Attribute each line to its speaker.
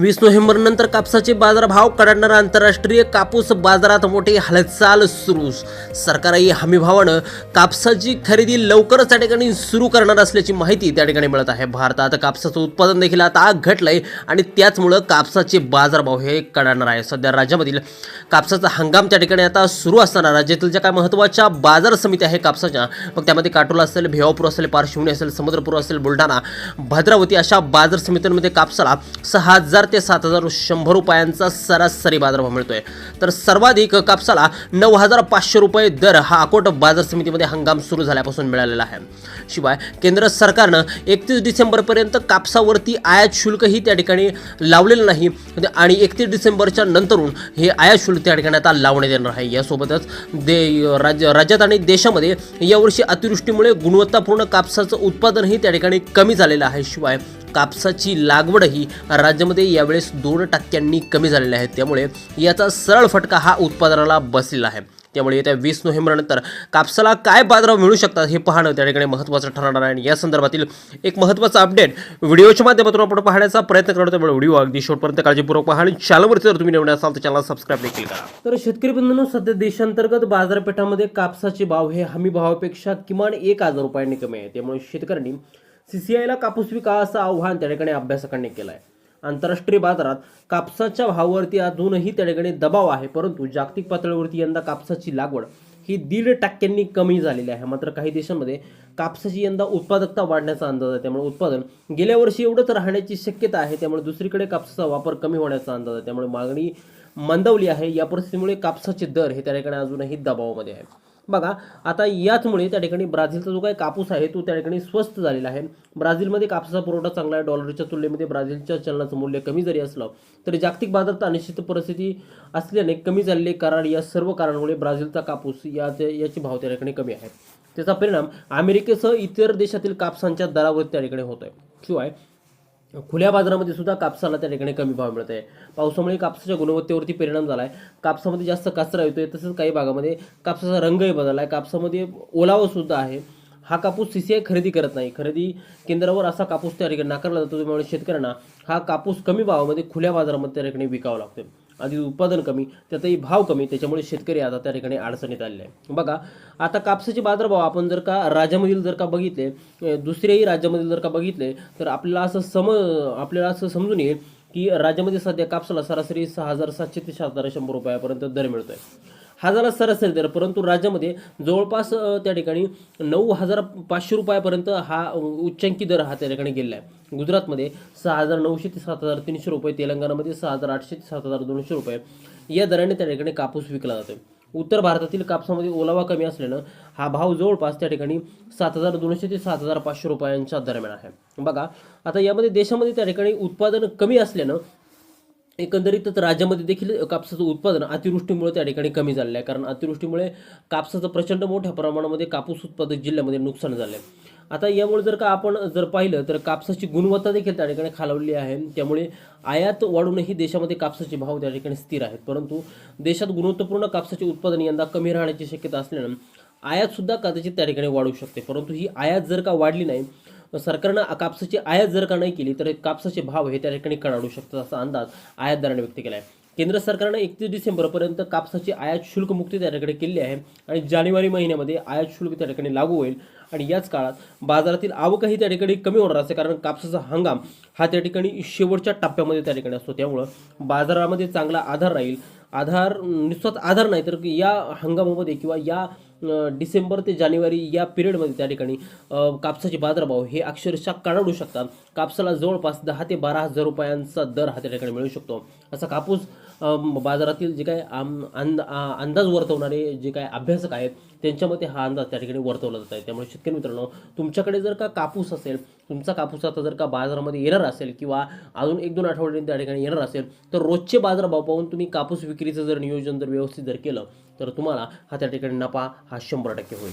Speaker 1: वीस नोव्हेंबर नंतर कापसाचे बाजारभाव कडाडणार आंतरराष्ट्रीय कापूस बाजारात मोठी हालचाल सुरू. सरकारही हमीभावानं कापसाची खरेदी लवकरच त्या ठिकाणी सुरू करणार असल्याची माहिती त्या ठिकाणी मिळत आहे. भारतात कापसाचं उत्पादन देखील आता घटलंय आणि त्याचमुळं कापसाचे बाजारभाव हे कडाडणार आहे. सध्या राज्यामधील कापसाचा हंगाम त्या ठिकाणी आता सुरू असताना राज्यातील ज्या काय महत्त्वाच्या बाजार समित्या आहे कापसाच्या मग त्यामध्ये काटोला असेल भिवापूर असेल पारशिवणी असेल समुद्रपूर असेल बुलढाणा भद्रावती अशा बाजार समित्यांमध्ये कापसाला सहा हजार ते सात हजार शंभर रुपयांचा सरासरी बाजारभाव मिळतोय. तर सर्वाधिक कापसाला नऊ हजार पाचशे रुपये दर हा अकोट बाजार समितीमध्ये हंगाम सुरू झाल्यापासून मिळालेला आहे. शिवाय केंद्र सरकारनं एकतीस डिसेंबरपर्यंत कापसावरती आयात शुल्कही त्या ठिकाणी लावलेलं नाही. आणि एकतीस डिसेंबरच्या नंतरून हे आयात शुल्क त्या ठिकाणी आता लावण्यात येणार आहे. यासोबतच दे राज्य राज्यात आणि देशामध्ये यावर्षी अतिवृष्टीमुळे गुणवत्तापूर्ण कापसाचं उत्पादनही त्या ठिकाणी कमी झालेलं आहे. शिवाय कापसाची लागवडही राज्यामध्ये यावेळेस दोन टक्क्यांनी कमी झालेली आहे. त्यामुळे याचा सरळ फटका हा उत्पादनाला बसलेला आहे. त्यामुळे येत्या वीस नोव्हेंबरनंतर कापसाला काय बाजारभाव मिळू शकतात हे पाहणं त्या ठिकाणी महत्त्वाचं ठरणार आहे. आणि या संदर्भातील एक महत्त्वाचा अपडेट व्हिडिओच्या माध्यमातून आपण पाहण्याचा प्रयत्न करतो त्यामुळे व्हिडिओ अगदी शेवटपर्यंत काळजीपूर्वक पहा आणि चॅनलवरती जर तुम्ही नवीन असाल तर चॅनल सबस्क्राईब देखील करा. तर शेतकरी बंधूंनो सध्या देशांतर्गत बाजारपेठामध्ये कापसाचे भाव हे हमी भावापेक्षा किमान एक हजार रुपयांनी कमी आहे. त्यामुळे शेतकऱ्यांनी सीसीआयला कापूस विका असं आव्हान त्या ठिकाणी अभ्यासकांनी केलं आहे आंतरराष्ट्रीय बाजारात कापसाच्या भावावरती अजूनही त्या ठिकाणी दबाव आहे परंतु जागतिक पातळीवरती यंदा कापसाची लागवड ही दीड टक्क्यांनी कमी झालेली आहे. मात्र काही देशांमध्ये कापसाची यंदा उत्पादकता वाढण्याचा अंदाज आहे. त्यामुळे उत्पादन गेल्या वर्षी एवढंच राहण्याची शक्यता आहे. त्यामुळे दुसरीकडे कापसाचा वापर कमी होण्याचा अंदाज आहे. त्यामुळे मागणी मंदावली आहे. या परिस्थितीमुळे कापसाचे दर हे त्या ठिकाणी अजूनही दबावामध्ये आहे बघा आता याचमुळे त्या ठिकाणी ब्राझीलचा जो काही कापूस आहे तो त्या ठिकाणी स्वस्त झालेला आहे. ब्राझीलमध्ये कापसाचा पुरवठा चांगला आहे. डॉलरच्या तुलनेमध्ये ब्राझीलच्या चलनाचं मूल्य कमी जरी असलं तरी जागतिक बाजारात अनिश्चित परिस्थिती असल्याने कमी झालेले करार या सर्व कारणामुळे ब्राझीलचा कापूस या याची भाव त्या ठिकाणी कमी आहे. त्याचा परिणाम अमेरिकेसह इतर देशातील कापसांच्या दरावर त्या ठिकाणी होतोय. शिवाय खुल्या बाजारामध्ये सुद्धा कापसाला त्या ठिकाणी कमी भाव मिळत आहे पावसामुळे कापसाच्या गुणवत्तेवरती परिणाम झाला आहे कापसामध्ये जास्त कचरा येतो आहे तसंच काही भागामध्ये कापसाचा रंगही बदलला आहे कापसामध्ये ओलावा सुद्धा आहे. हा कापूस सी सी आय खरेदी करत नाही. खरेदी केंद्रावर असा कापूस त्या ठिकाणी नाकारला जातो त्यामुळे शेतकऱ्यांना हा कापूस कमी भावामध्ये खुल्या बाजारामध्ये त्या ठिकाणी विकावा लागतो आधी उत्पादन कमी त्यातही भाव कमी त्याच्यामुळे शेतकरी आता त्या ठिकाणी अडचणीत आलेले आहे बघा आता कापसाचे बाजारभाव आपण जर का राज्यामधील जर का बघितले दुसऱ्याही राज्यामधील जर का बघितले तर आपल्याला असं सम आपल्याला असं समजून येईल की राज्यामध्ये सध्या कापसाला सरासरी सहा हजार सातशे ते सात हजार शंभर रुपयापर्यंत दर मिळतोय. आहे झाला सरासरी दर परंतु राज्यामध्ये जवळपास त्या ठिकाणी नऊ हजार पाचशे रुपयापर्यंत हा उच्चांकी दर हा त्या ठिकाणी गेलेला आहे. गुजरातमध्ये सहा हजार नऊशे ते सात हजार तीनशे रुपये तेलंगणामध्ये सहा हजार आठशे ते सात हजार दोनशे रुपये. या दराने त्या ठिकाणी कापूस विकला जातो उत्तर भारतातील कापसामध्ये ओलावा कमी असल्यानं हा भाव जवळपास त्या ठिकाणी सात हजार दोनशे ते सात हजार पाचशे रुपयांच्या दरम्यान आहे. बघा आता यामध्ये देशामध्ये त्या ठिकाणी उत्पादन कमी असल्यानं एकंदरीतच राज्यामध्ये देखील कापसाचं उत्पादन अतिवृष्टीमुळे त्या ठिकाणी कमी झालेलं आहे. कारण अतिवृष्टीमुळे कापसाचं प्रचंड मोठ्या प्रमाणामध्ये कापूस उत्पादक जिल्ह्यामध्ये नुकसान झालं आहे आता यामुळे जर का आपण जर पाहिलं तर कापसाची गुणवत्ता देखील त्या ठिकाणी खालावली आहे. त्यामुळे आयात वाढूनही देशामध्ये कापसाचे भाव त्या ठिकाणी स्थिर आहेत. परंतु देशात गुणवत्तापूर्ण कापसाचे उत्पादन यंदा कमी राहण्याची शक्यता असल्यानं आयातसुद्धा कदाचित त्या ठिकाणी वाढू शकते. परंतु ही आयात जर का वाढली नाही सरकारनं कापसाची आयात जर का नाही केली तर कापसाचे भाव हे त्या ठिकाणी कडाडू शकतात असा अंदाज आयातदाराने व्यक्त केला आहे केंद्र सरकारनं एकतीस डिसेंबरपर्यंत कापसाची आयात शुल्क मुक्ती त्या ठिकाणी केली आहे आणि जानेवारी महिन्यामध्ये आयात शुल्क त्या ठिकाणी लागू होईल. आणि याच काळात बाजारातील आवकही त्या ठिकाणी कमी होणार असते कारण कापसाचा हंगाम हा त्या ठिकाणी शेवटच्या टप्प्यामध्ये त्या ठिकाणी असतो. त्यामुळं बाजारामध्ये चांगला आधार राहील. आधार नुसताच आधार नाही तर या हंगामामध्ये किंवा या डिसेंबर ते जानेवारी या पिरियडमध्ये त्या ठिकाणी कापसाचे बाजारभाव हे अक्षरशः कडाडू शकतात. कापसाला जवळपास दहा ते बारा हजार रुपयांचा दर हा त्या ठिकाणी मिळू शकतो. असा कापूस बाजारातील जे काय आम अंद अंदाज वर्तवणारे जे काय अभ्यासक आहेत त्यांच्यामध्ये हा अंदाज त्या ठिकाणी वर्तवला जात आहे. त्यामुळे शेतकरी मित्रांनो तुमच्याकडे जर का कापूस असेल तुमचा कापूस आता जर का बाजारामध्ये येणार असेल किंवा अजून एक दोन आठवड्यांनी त्या ठिकाणी येणार असेल तर रोजचे बाजारभाव पाहून तुम्ही कापूस विक्रीचं जर नियोजन जर व्यवस्थित जर केलं तर तुम्हाला हा त्या ठिकाणी नफा हा शंभर टक्के होईल.